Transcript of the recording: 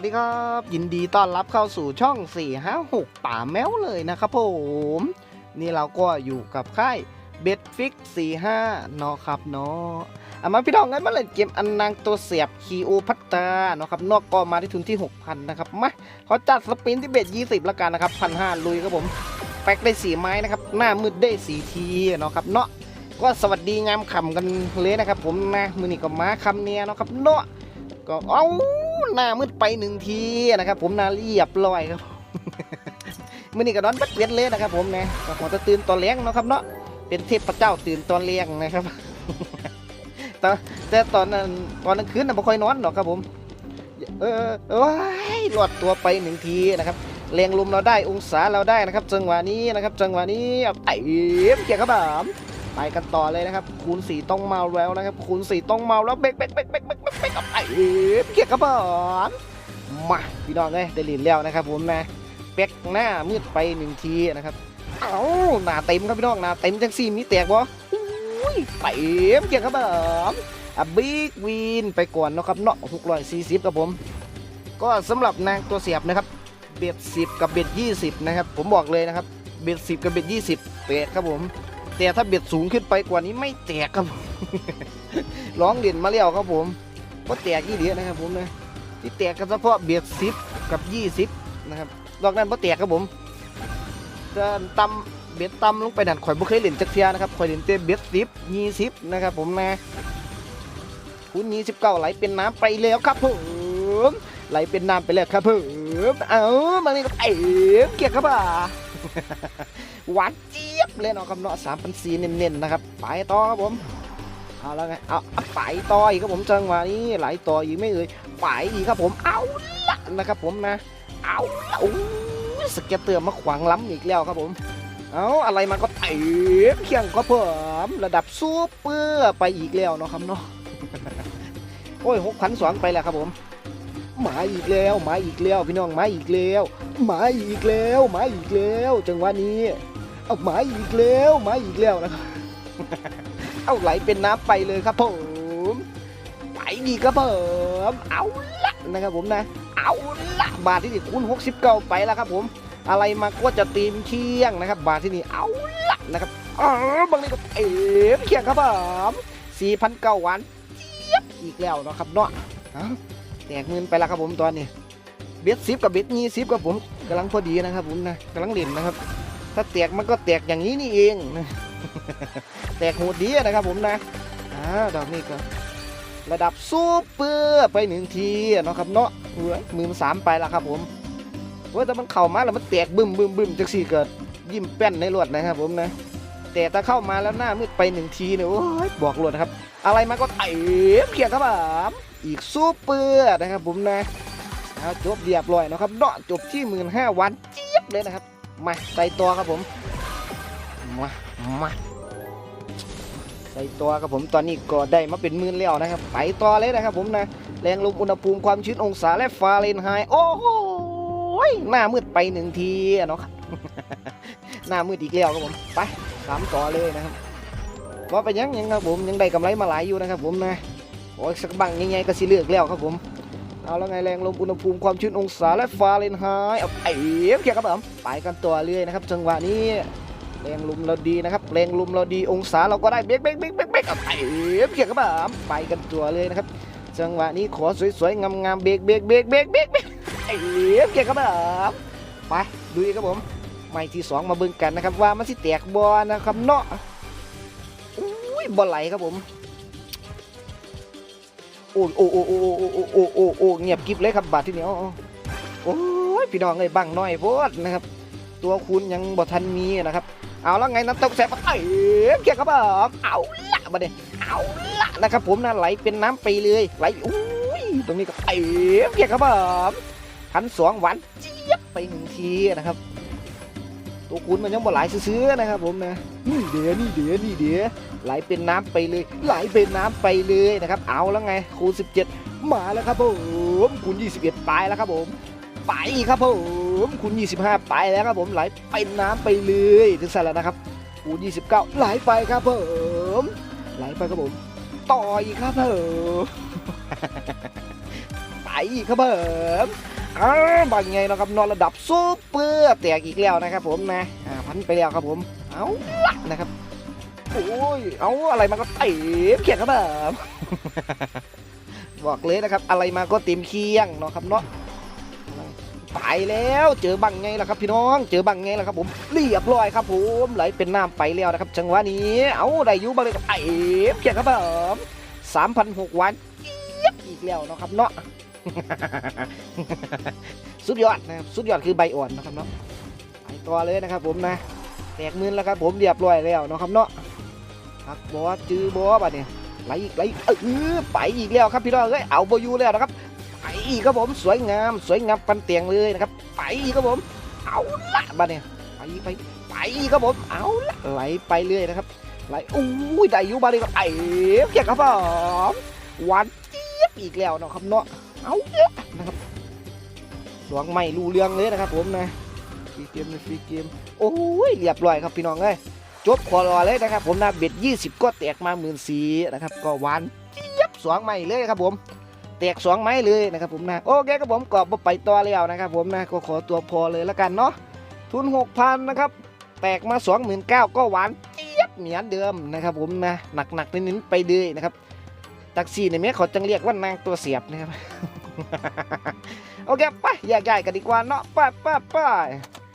วัสดีครับ ยินดีต้อนรับเข้าสู่ช่อง 456 ป่าแมวเลยนะครับผม นี่เราก็อยู่กับค่ายเบ็ดฟิก45เนาะครับเนาะเอามาพี่น้องงั้นมาเล่นเกมอันนางตัวเสียบคีโอพัตตาเนาะครับนอกก็มาที่ทุนที่ 6,000 นะครับมาขอจัดสปินที่เบ็ด20 แล้วกันนะครับพันห้าลุยครับผมแป๊กได้4ไม้นะครับ หน้ามืดได้4ทีเนาะครับเนาะก็สวัสดีงามขำกันเลยนะครับผมนะมือนี่ก็มาคำเนียเนาะครับเนาะก็เอา หน้ามืดไปหนึ่งทีนะครับ ผมนาเรียบร้อยครับมือนี่ก็นอนบัดเวียนเลยนะครับ ผมนะก็ขอจะตื่นตอนเลี้ยงเนาะครับเนาะเป็นเทพเจ้าตื่นตอนเลี้ยงนะครับแต่แต่ตอนนั้นตอนกลางคืนน่ะไม่ค่อยนอนหรอกครับผม เออเอ้ยหลอดตัวไปหนึ่งทีนะครับแรงลมเราได้องศาเราได้นะครับ จังหวะนี้นะครับ จังหวะนี้เอาไต่เกียร์ครับผมไปกันต่อเลยนะครับ คูณสี่ต้องเมาแล้วนะครับ คูณสี่ต้องเมาแล้วเบรกเบรกเบรกเบรก เบรกเบรกเบรกเอาไต่เกียร์ครับผมมาพี่น้องเลยได้ลินแล้วนะครับผมนะเป๊กหน้ามืดไปหนึ่งทีนะครับเอ้าหน้าเต็มครับพี่น้องหน้าเต็มจังซี่มีแตกบ่อุ้ยเต็มเกียร์ครับผมอะบิ๊กวินไปก่อนนะครับเนาะหกร้อยสี่สิบครับผม ก็สำหรับนางตัวเสียบนะครับเบ็ดสิบกับเบ็ดยี่สิบนะครับ ผมบอกเลยนะครับเบ็ดสิบกับเบ็ดยี่สิบแตกครับผมแต่ถ้าเบ็ดสูงขึ้นไปกว่านี้ไม่แตกครับร้องเด่นมาแล้วครับผม ก็แตกยี่เดียนะครับผมนะที่แตกก็เฉพาะเบ็ดสิบกับยี่สิบนะครับนอกนั้นก็แตกครับผมจะตำเบ็ดตำลงไปดันข่อยบ่เคยเล่นจักเทียนะครับข่อยเล่นแต่เบ็ดสิบยี่สิบนะครับผมนะคุณยี่สิบเก้าไหลเป็นน้ำไปแล้วครับผมไหลเป็นน้ำไปแล้วครับผมเอามานี่ก็เอ๋เกียร์ครับอะหวานเจี๊ยบเลยเนาะครับเนาะสามพันสี่เน้นๆนะครับ ไปต่อครับผม เอาแล้วไงเอาเอาไปต่ออีกครับผมจังหวะนี้ไหลต่ออีกไม่เอ่ยไปอีกครับผมเอาละนะครับผมนะเอาละโอ้สเก็ตเตอร์มาขวางล้ำอีกแล้วครับผมเอาอะไรมาก็เตะเคียงก็เพิ่มระดับซูเปอร์ไปอีกแล้วเนาะครับเนาะโอ้ยหกพันสองไปแล้วครับผมหมาอีกแล้วหมาอีกแล้วพี่น้องหมาอีกแล้วหมาอีกแล้วหมาอีกแล้ว จังหวะนี้เอาหมาอีกแล้วหมาอีกแล้วนะครับ เอาไหลเป็นน้ำไปเลยครับผมไปดีครับผมเอาละนะครับผมนะ เอาละบาทที่นี่คูณ69 ไปแล้วครับผม อะไรมาก็จะตีมเคียงนะครับ บาทที่นี่เอาละนะครับเออบางทีก็เอ๋เคียงครับผม4,000เก้าวันเจี๊ยบอีกแล้วนะครับเนาะแตกเงินไปแล้วครับผมตอนนี้เบ็ดซิปกับเบ็ดยี่ซิปกับผมกำลังพอดีนะครับผมนะกำลังเล่นนะครับ ถ้าแตกมันก็แตกอย่างนี้นี่เองนะ แตกโหดดีนะครับผมนะอ่าดอกนี้ก็ระดับซูเปอร์ไปหนึ่งทีเนาะครับเนาะเฮ้ยมือมันสามไปแล้วครับผมเว่าแต่มันเข้ามาแล้วมันแตกบึ้มบึ้มบึ้มจังสี่เกิดยิ้มแป้นในรวดนะครับผมนะแต่ถ้าเข้ามาแล้วหน้ามืดไปหนึ่งทีเนี่ยโอ้ยบอกรวดนะครับ อะไรมาก็เตะเขียงครับผมอีกซูเปอร์นะครับผมนะเอาจบเรียบร้อยนะครับเนาะจบที่หมื่นห้าวันเจี๊ยบเลยนะครับมาใส่ตัวครับผมมา มาใส่ตัวครับผมตอนนี้ก็ได้มาเป็นหมื่นแล้วนะครับไปต่อเลยนะครับผมนะแรงลมอุณหภูมิความชื้นองศาและฟาเรนไฮต์โอ้โหหน้ามืดไปหนึ่งทีเนาะครับหน้ามืดอีกแล้วครับผมไปสามต่อเลยนะครับว่าไปยังยังครับผมยังได้กำไรมาหลายอยู่นะครับผมนะโอ้ยสักบังยังไงก็สิเลือกแล้วครับผมเอาแล้วไงแรงลมอุณหภูมิความชื้นองศาและฟาเรนไฮต์เอาเอ๋เขียครับผมไปกันตัวเรื่อยนะครับจังหวะนี้ แรงลุมเราดีนะครับแรงลุมเราดีองศาเราก็ได้เบรกเบรกเบรกเบรกเบรกเอาเอ๋เขียครับผมไปกันตัวเลยนะครับจังหวะนี้ขอสวยๆงามๆเบรกเบรกเบรกเบรกเบรกเบรกเอ๋เขียครับผมไปดูอีกครับผมไม้ที่สองมาเบิ่งกันนะครับว่ามันสิแตกบอลนะครับเนาะอุ้ยบอลไหลครับผมโอ้โอ้โอ้โอ้โอ้โอ้โอ้โอ้เงียบกิบเลยครับบาทที่เนี้อ๋อโอ้ยพี่น้องเอ้ยบังน้อยโพดนะครับ ตัวคุณยังบ่ทันมีนะครับ เอาแล้วไงน้ำตกแสบเอ้ยเกียร์ครับผมเอาละบัดนี้เอาละนะครับ ผมนะไหลเป็นน้ำไปเลยไหลอุ้ยตรงนี้ก็เอ้ยเกียร์ครับผมพันสองหวานเจี๊ยบไปหนึ่งทีนะครับ ตัวคุณมันยังบ่ไหลซื้อๆนะครับ ผมนะนี่เดี๋ยวนี่เดี๋ยวนี่เดี๋ยวไหลเป็นน้ำไปเลย ไหลเป็นน้ำไปเลยนะครับ เอาแล้วไงคูณ17 มาแล้วครับผมคูณ21 ไปแล้วครับผม ไปครับผมคูณ25 ไปแล้วครับผมไหลเป็นน้ำไปเลยถึงสั่นแล้วนะครับคูณ29 ไหลไปครับผมไหลไปครับผม ต่ออีกครับผมไปอีกครับผมอ้าบางไงเนาะครับนอนระดับซูเปอร์แตกอีกแล้วนะครับผมนะอ่าพันไปแล้วครับผม เอาละนะครับโอ้ย เอาอะไรมาก็เต็มเขียงครับผมบอกเลยนะครับ อะไรมาก็เต็มเคียงเนาะครับเนาะ ไปแล้วเจอบังไงล่ะครับพี่น้อง เจอบังไงล่ะครับผมเรียบร้อยครับผมไหลเป็นน้ำไปแล้วนะครับจังหวะนี้เอาได้ยูบังเลยไอ้เพียงครับผมสามพันหกวันเจี๊ยบอีกแล้วนะครับเนาะสุดยอดนะครับสุดยอดคือใบอ่อนนะครับเนาะไปต่อเลยนะครับผมนะแตกมือแล้วครับผมเรียบร้อยแล้วนะครับเนาะพักบอสจือบอสบัดเนี่ยไหลอีกไหลเออไปอีกแล้วครับพี่น้องเอ้ยเอาโบยูแล้วนะครับ อีกครับผมสวยงามสวยงามปันเตียงเลยนะครับ ไปอีกครับผม เอาละบัดเนี่ยไปไปไปอีกครับผมเอาละไหลไปเรื่อยนะครับไหลอู้ยได้อยูบาเลยครับไอ้เพียงครับผมหวานเจี๊ยบอีกแล้วเนาะครับเนาะเอาละนะครับหลวงไม่รู้เรื่องเลยนะครับ ผมนะฟรีเกมฟรีเกมโอ้ยเรียบร้อยครับพี่น้องเอ้ยจบคอรอเลยนะครับ ผมนะเบ็ด20 ก็แตกมาหมื่นสีนะครับ ก็หวานเจี๊ยบสองไม่เลยครับผม แตกสองไม้เลยนะครับผมนะโอเคครับผมกรอบไปต่อแล้วนะครับผมนะก็ขอตัวพอเลยแล้วกันเนาะทุน6,000นะครับแตกมา29,000ก็หวานเจี๊ยบเหมือนเดิมนะครับผมนะหนักๆนิดๆไปเลยนะครับตักซี่ในเมียเขาจังเรียกว่านางตัวเสียบนะครับโอเคไปแยกย้ายกันดีกว่าเนาะไปไปไป